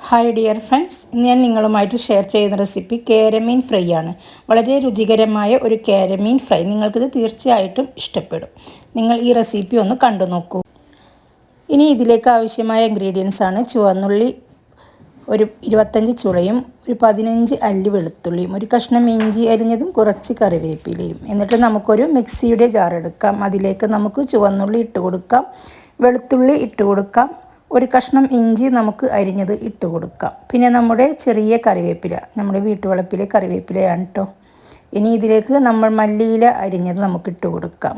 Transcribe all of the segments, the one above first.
Hi dear friends ഇന്ന് ഞാൻ നിങ്ങളുമായിട്ട് ഷെയർ ചെയ്യുന്ന റെസിപ്പി കേരമീൻ ഫ്രൈ ആണ്. വളരെ രുചികരമായ ഒരു കേരമീൻ ഫ്രൈ നിങ്ങൾക്കിത് തീർച്ചയായിട്ടും ഇഷ്ടപ്പെടും. നിങ്ങൾ ഈ റെസിപ്പി ഒന്ന് കണ്ടു നോക്കൂ. ഇനി ഇതിലേക്ക് ആവശ്യമായ ഇൻഗ്രീഡിയൻസ് ആണ്. ചുവന്നുള്ളി ഒരു ഇരുപത്തഞ്ച് ചുളയും ഒരു പതിനഞ്ച് അല്ലി വെളുത്തുള്ളിയും ഒരു കഷ്ണം ഇഞ്ചി അരിഞ്ഞതും കുറച്ച് കറിവേപ്പിലയും. എന്നിട്ട് നമുക്കൊരു മിക്സിയുടെ ജാർ എടുക്കാം. അതിലേക്ക് നമുക്ക് ചുവന്നുള്ളി ഇട്ട് കൊടുക്കാം. വെളുത്തുള്ളി ഇട്ട് കൊടുക്കാം. ഒരു കഷ്ണം ഇഞ്ചി നമുക്ക് അരിഞ്ഞത് ഇട്ട് കൊടുക്കാം. പിന്നെ നമ്മുടെ ചെറിയ കറിവേപ്പില നമ്മുടെ വീട്ടുവളപ്പിലെ കറിവേപ്പിലയാണ് കേട്ടോ ഇനി ഇതിലേക്ക് നമ്മൾ മല്ലിയില അരിഞ്ഞത് നമുക്ക് ഇട്ട് കൊടുക്കാം.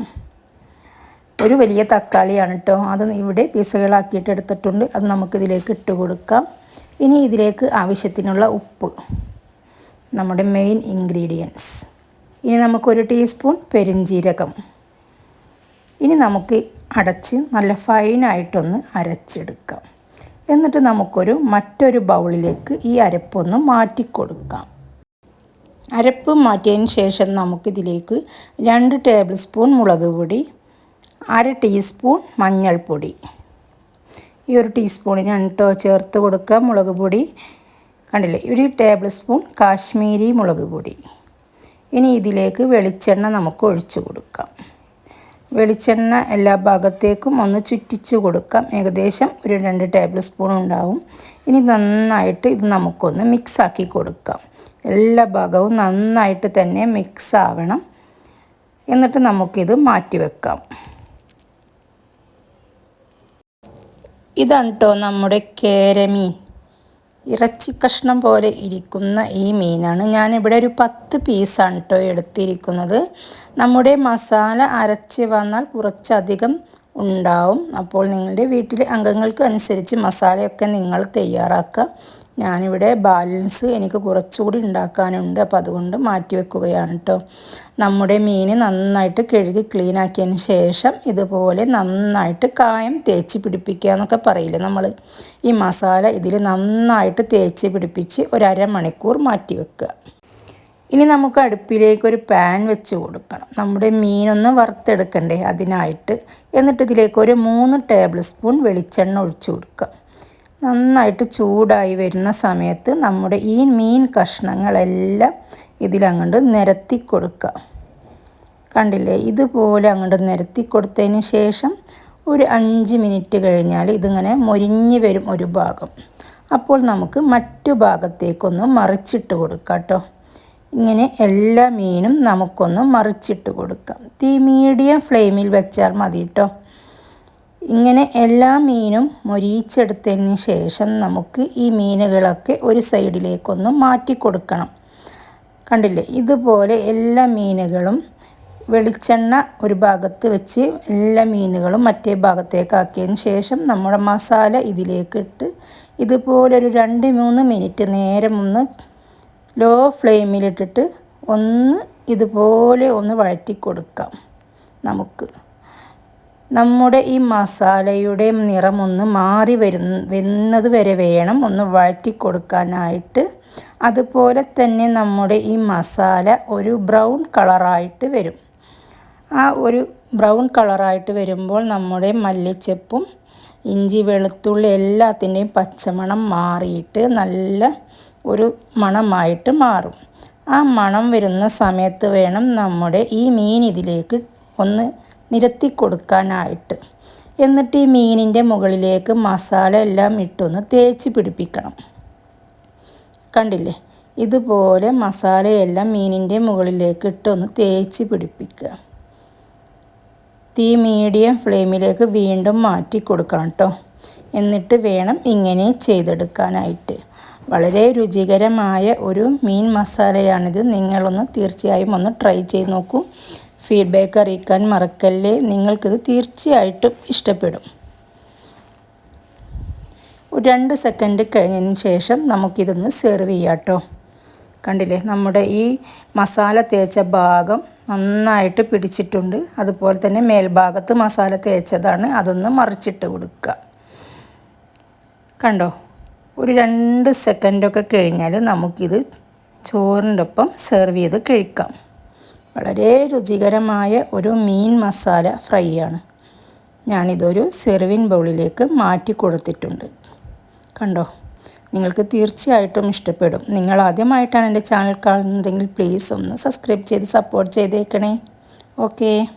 ഒരു വലിയ തക്കാളിയാണ് കേട്ടോ അത് ഇവിടെ പീസുകളാക്കിയിട്ട് എടുത്തിട്ടുണ്ട്. അത് നമുക്കിതിലേക്ക് ഇട്ട് കൊടുക്കാം. ഇനി ഇതിലേക്ക് ആവശ്യത്തിനുള്ള ഉപ്പ് നമ്മുടെ മെയിൻ ഇൻഗ്രീഡിയൻസ് ഇനി നമുക്കൊരു ടീസ്പൂൺ പെരിഞ്ജീരകം ഇനി നമുക്ക് അടച്ച് നല്ല ഫൈനായിട്ടൊന്ന് അരച്ചെടുക്കാം. എന്നിട്ട് നമുക്കൊരു മറ്റൊരു ബൗളിലേക്ക് ഈ അരപ്പൊന്ന് മാറ്റിക്കൊടുക്കാം. അരപ്പ് മാറ്റിയതിന് ശേഷം നമുക്കിതിലേക്ക് രണ്ട് ടേബിൾ സ്പൂൺ മുളക് പൊടി അര ടീസ്പൂൺ മഞ്ഞൾപ്പൊടി. ഈ ഒരു ടീസ്പൂണിന് രണ്ടോ ചേർത്ത് കൊടുക്കുക മുളക് പൊടി. കണ്ടില്ലേ? ഒരു ടേബിൾ സ്പൂൺ കാശ്മീരി മുളക് പൊടി. ഇനി ഇതിലേക്ക് വെളിച്ചെണ്ണ നമുക്ക് ഒഴിച്ചു കൊടുക്കാം. വെളിച്ചെണ്ണ എല്ലാ ഭാഗത്തേക്കും ഒന്ന് ചുറ്റിച്ച് കൊടുക്കാം. ഏകദേശം ഒരു രണ്ട് ടേബിൾ സ്പൂൺ ഉണ്ടാവും. ഇനി നന്നായിട്ട് ഇത് നമുക്കൊന്ന് മിക്സാക്കി കൊടുക്കാം. എല്ലാ ഭാഗവും നന്നായിട്ട് തന്നെ മിക്സ് ആവണം. എന്നിട്ട് നമുക്കിത് മാറ്റി വെക്കാം. ഇതാണ് കേട്ടോ നമ്മുടെ കേരമീൻ. ഇറച്ചി കഷ്ണം പോലെ ഇരിക്കുന്ന ഈ മീനാണ്. ഞാനിവിടെ ഒരു പത്ത് പീസാണ് കേട്ടോ എടുത്തിരിക്കുന്നത്. നമ്മുടെ മസാല അരച്ച് വന്നാൽ കുറച്ചധികം ഉണ്ടാവും. അപ്പോൾ നിങ്ങളുടെ വീട്ടിലെ അംഗങ്ങൾക്ക് അനുസരിച്ച് മസാലയൊക്കെ നിങ്ങൾ തയ്യാറാക്കുക. ഞാനിവിടെ ബാലൻസ് എനിക്ക് കുറച്ചുകൂടി ഉണ്ടാക്കാനുണ്ട്. അപ്പോൾ അതുകൊണ്ട് മാറ്റി വെക്കുകയാണ് കേട്ടോ നമ്മുടെ മീൻ നന്നായിട്ട് കഴുകി ക്ലീൻ ആക്കിയതിന് ശേഷം ഇതുപോലെ നന്നായിട്ട് കായം തേച്ച് പിടിപ്പിക്കുക എന്നൊക്കെ പറയില്ലേ നമ്മൾ ഈ മസാല ഇതിൽ നന്നായിട്ട് തേച്ച് പിടിപ്പിച്ച് ഒരമണിക്കൂർ മാറ്റി വെക്കുക. ഇനി നമുക്ക് അടുപ്പിലേക്ക് ഒരു പാൻ വെച്ച് കൊടുക്കണം. നമ്മുടെ മീനൊന്ന് വറുത്തെടുക്കണ്ടേ അതിനായിട്ട്. എന്നിട്ട് ഇതിലേക്ക് ഒരു മൂന്ന് ടേബിൾ സ്പൂൺ വെളിച്ചെണ്ണ ഒഴിച്ചു കൊടുക്കുക. നന്നായിട്ട് ചൂടായി വരുന്ന സമയത്ത് നമ്മുടെ ഈ മീൻ കഷ്ണങ്ങളെല്ലാം ഇതിലങ്ങോട്ട് നിരത്തി കൊടുക്കുക. കണ്ടില്ലേ? ഇതുപോലെ അങ്ങോട്ട് നിരത്തി കൊടുത്തതിന് ശേഷം ഒരു അഞ്ച് മിനിറ്റ് കഴിഞ്ഞാൽ ഇതിങ്ങനെ മൊരിഞ്ഞ് വരും ഒരു ഭാഗം. അപ്പോൾ നമുക്ക് മറ്റു ഭാഗത്തേക്കൊന്ന് മറിച്ചിട്ട് കൊടുക്കാം കേട്ടോ. ഇങ്ങനെ എല്ലാ മീനും നമുക്കൊന്ന് മറിച്ചിട്ട് കൊടുക്കാം. തീ മീഡിയം ഫ്ലെയിമിൽ വെച്ചാൽ മതി കേട്ടോ. ഇങ്ങനെ എല്ലാ മീനും മൊരിയിച്ചെടുത്തതിന് ശേഷം നമുക്ക് ഈ മീനുകളൊക്കെ ഒരു സൈഡിലേക്കൊന്ന് മാറ്റി കൊടുക്കണം കണ്ടില്ലേ? ഇതുപോലെ എല്ലാ മീനുകളും വെളിച്ചെണ്ണ ഒരു ഭാഗത്ത് വെച്ച് എല്ലാ മീനുകളും മറ്റേ ഭാഗത്തേക്ക് ആക്കിയതിന് ശേഷം നമ്മുടെ മസാല ഇതിലേക്കിട്ട് ഇതുപോലെ ഒരു രണ്ട് മൂന്ന് മിനിറ്റ് നേരം ഒന്ന് ലോ ഫ്ലെയിമിലിട്ടിട്ട് ഒന്ന് ഇതുപോലെ ഒന്ന് വഴറ്റി കൊടുക്കാം നമുക്ക്. നമ്മുടെ ഈ മസാലയുടെ നിറമൊന്ന് മാറി വരുന്ന വരുന്നത് വരെ വേണം ഒന്ന് വഴറ്റി കൊടുക്കാനായിട്ട്. അതുപോലെ തന്നെ നമ്മുടെ ഈ മസാല ഒരു ബ്രൗൺ കളറായിട്ട് വരും. ആ ഒരു ബ്രൗൺ കളറായിട്ട് വരുമ്പോൾ നമ്മുടെ മല്ലിച്ചപ്പും ഇഞ്ചി വെളുത്തുള്ളി എല്ലാത്തിന്റെയും പച്ചമണം മാറിയിട്ട് നല്ല ഒരു മണമായിട്ട് മാറും. ആ മണം വരുന്ന സമയത്ത് വേണം നമ്മുടെ ഈ മീൻ ഇതിലേക്ക് ഒന്ന് നിരത്തി കൊടുക്കാനായിട്ട് എന്നിട്ട് ഈ മീനിന്റെ മുകളിലേക്ക് മസാല എല്ലാം ഇട്ടൊന്ന് തേച്ച് പിടിപ്പിക്കണം. കണ്ടില്ലേ? ഇതുപോലെ മസാലയെല്ലാം മീനിന്റെ മുകളിലേക്ക് ഇട്ടൊന്ന് തേച്ച് പിടിപ്പിക്കുക തീ മീഡിയം ഫ്ലെയിമിലേക്ക് വീണ്ടും മാറ്റി കൊടുക്കണം കേട്ടോ എന്നിട്ട് വേണം ഇങ്ങനെ ചെയ്തെടുക്കാനായിട്ട്. വളരെ രുചികരമായ ഒരു മീൻ മസാലയാണിത്. നിങ്ങളൊന്ന് തീർച്ചയായും ഒന്ന് ട്രൈ ചെയ്ത് നോക്കൂ. ഫീഡ്ബാക്ക് അറിയിക്കാൻ മറക്കല്ലേ. നിങ്ങൾക്കിത് തീർച്ചയായിട്ടും ഇഷ്ടപ്പെടും. രണ്ട് സെക്കൻഡ് കഴിഞ്ഞതിന് ശേഷം നമുക്കിതൊന്ന് സെർവ് ചെയ്യാം കേട്ടോ കണ്ടില്ലേ? നമ്മുടെ ഈ മസാല തേച്ച ഭാഗം നന്നായിട്ട് പിടിച്ചിട്ടുണ്ട്. അതുപോലെ തന്നെ മേൽഭാഗത്ത് മസാല തേച്ചതാണ്. അതൊന്ന് മറിച്ചിട്ട് കൊടുക്കുക കണ്ടോ? ഒരു രണ്ട് സെക്കൻഡൊക്കെ കഴിഞ്ഞാൽ നമുക്കിത് ചോറിന്റെ ഒപ്പം സെർവ് ചെയ്ത് കഴിക്കാം. വളരെ രുചികരമായ ഒരു മീൻ മസാല ഫ്രൈ ആണ് ഞാനിതൊരു സെർവിൻ ബൗളിലേക്ക് മാറ്റി കൊടുത്തിട്ടുണ്ട്. കണ്ടോ? നിങ്ങൾക്ക് തീർച്ചയായിട്ടും ഇഷ്ടപ്പെടും. നിങ്ങൾ ആദ്യമായിട്ടാണ് എന്റെ ചാനൽ കാണുന്നതെങ്കിൽ പ്ലീസ് ഒന്ന് സബ്സ്ക്രൈബ് ചെയ്ത് സപ്പോർട്ട് ചെയ്തേക്കണേ. ഓക്കേ